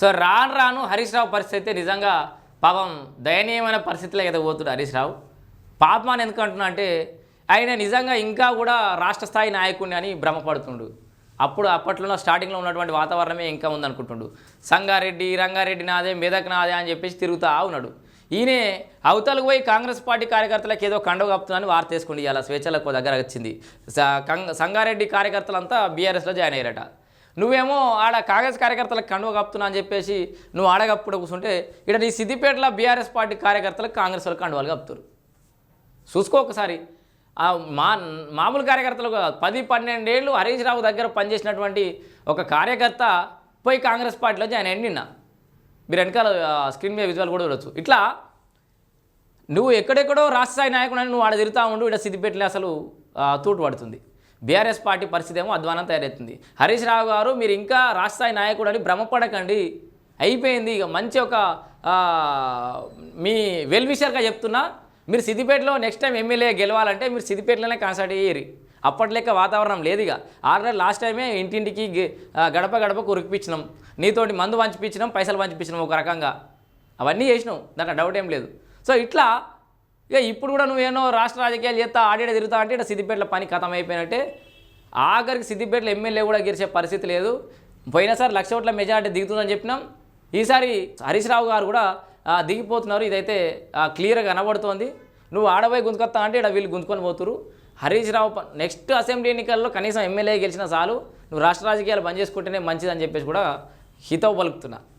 So రాను రాను హరీష్ రావు పరిస్థితి అయితే నిజంగా పాపం దయనీయమైన పరిస్థితిలో ఎదగబోతుడు హరీష్ రావు. పాపమాన్ ఎందుకు అంటున్నా అంటే ఆయన నిజంగా ఇంకా కూడా రాష్ట్ర స్థాయి నాయకుడిని అని భ్రమపడుతుండు. అప్పుడు అప్పట్లో స్టార్టింగ్లో ఉన్నటువంటి వాతావరణమే ఇంకా ఉందనుకుంటుండు. సంగారెడ్డి రంగారెడ్డి నాదే మెదక్ నాదే అని చెప్పేసి తిరుగుతా ఉన్నాడు. ఈయనే అవతలకు పోయి కాంగ్రెస్ పార్టీ కార్యకర్తలకు ఏదో కండవ కప్పుతుందని వార్త వేసుకుండి ఇలా స్వేచ్ఛలకు దగ్గర వచ్చింది. సంగారెడ్డి కార్యకర్తలంతా బీఆర్ఎస్లో జాయిన్ అయ్యారట. నువ్వేమో ఆడ కాంగ్రెస్ కార్యకర్తలకు కండువ కప్పుతున్నా అని చెప్పేసి నువ్వు ఆడగప్పుడు కూర్చుంటే ఇక్కడ నీ సిద్దిపేటలో బీఆర్ఎస్ పార్టీ కార్యకర్తలకు కాంగ్రెస్ వాళ్ళు కండువాలు కప్పుతారు చూసుకో ఒకసారి. మా మామూలు కార్యకర్తలు పది పన్నెండేళ్ళు హరీష్ రావు దగ్గర పనిచేసినటువంటి ఒక కార్యకర్త పోయి కాంగ్రెస్ పార్టీలో జాయిన్ అయ్యి నిన్న. మీరు వెనకాల స్క్రీన్ మీద విజువల్ కూడా చూడొచ్చు. ఇట్లా నువ్వు ఎక్కడెక్కడో రాష్ట్రస్థాయి నాయకుడు అని నువ్వు ఆడ తిరుగుతూ ఉండు ఇక్కడ సిద్దిపేటలో అసలు ఆ, తూటు పడుతుంది బీఆర్ఎస్ పార్టీ పరిస్థితి ఏమో అధ్వానం తయారవుతుంది హరీష్ రావు గారు మీరు ఇంకా రాష్ట్రస్థాయి నాయకుడు అని భ్రమపడకండి. అయిపోయింది. ఇక మంచి ఒక మీ వెల్ విషయాలుగా చెప్తున్నా మీరు సిద్దిపేటలో నెక్స్ట్ టైం ఎమ్మెల్యే గెలవాలంటే మీరు సిద్దిపేటలోనే కాన్సల్ట్ అయ్యేరు. అప్పట్లేక వాతావరణం లేదు ఇక. ఆల్రెడీ లాస్ట్ టైమే ఇంటింటికి గడప గడప గడపకు ఉరికిపించినాం. నీతోటి మందు పంచిపించినాం పైసలు పంచిపించినాం ఒక రకంగా. అవన్నీ చేసినాం. దాంట్లో డౌట్ ఏం లేదు. సో ఇట్లా ఇక ఇప్పుడు కూడా నువ్వేనో రాష్ట్ర రాజకీయాలు చేస్తా ఆడేడ తిరుగుతా అంటే ఇక్కడ సిద్దిపేటలో పని ఖతం అయిపోయినట్టే ఆఖరికి సిద్దిపేటలో ఎమ్మెల్యే కూడా గెలిచే పరిస్థితి లేదు. పోయినసారి లక్ష ఓట్ల మెజార్టీ దిగుతుందని చెప్పినాం. ఈసారి హరీష్ రావు గారు కూడా దిగిపోతున్నారు. ఇదైతే క్లియర్గా కనబడుతోంది. నువ్వు ఆడబోయి గుంతుకొస్తా అంటే ఇక్కడ వీళ్ళు గుంతుకొని పోతురు హరీష్ రావు నెక్స్ట్ అసెంబ్లీ ఎన్నికల్లో కనీసం ఎమ్మెల్యే గెలిచిన చాలు. నువ్వు రాష్ట్ర రాజకీయాలు బంద్ చేసుకుంటేనే మంచిదని చెప్పేసి కూడా హితవు పలుకుతున్నా.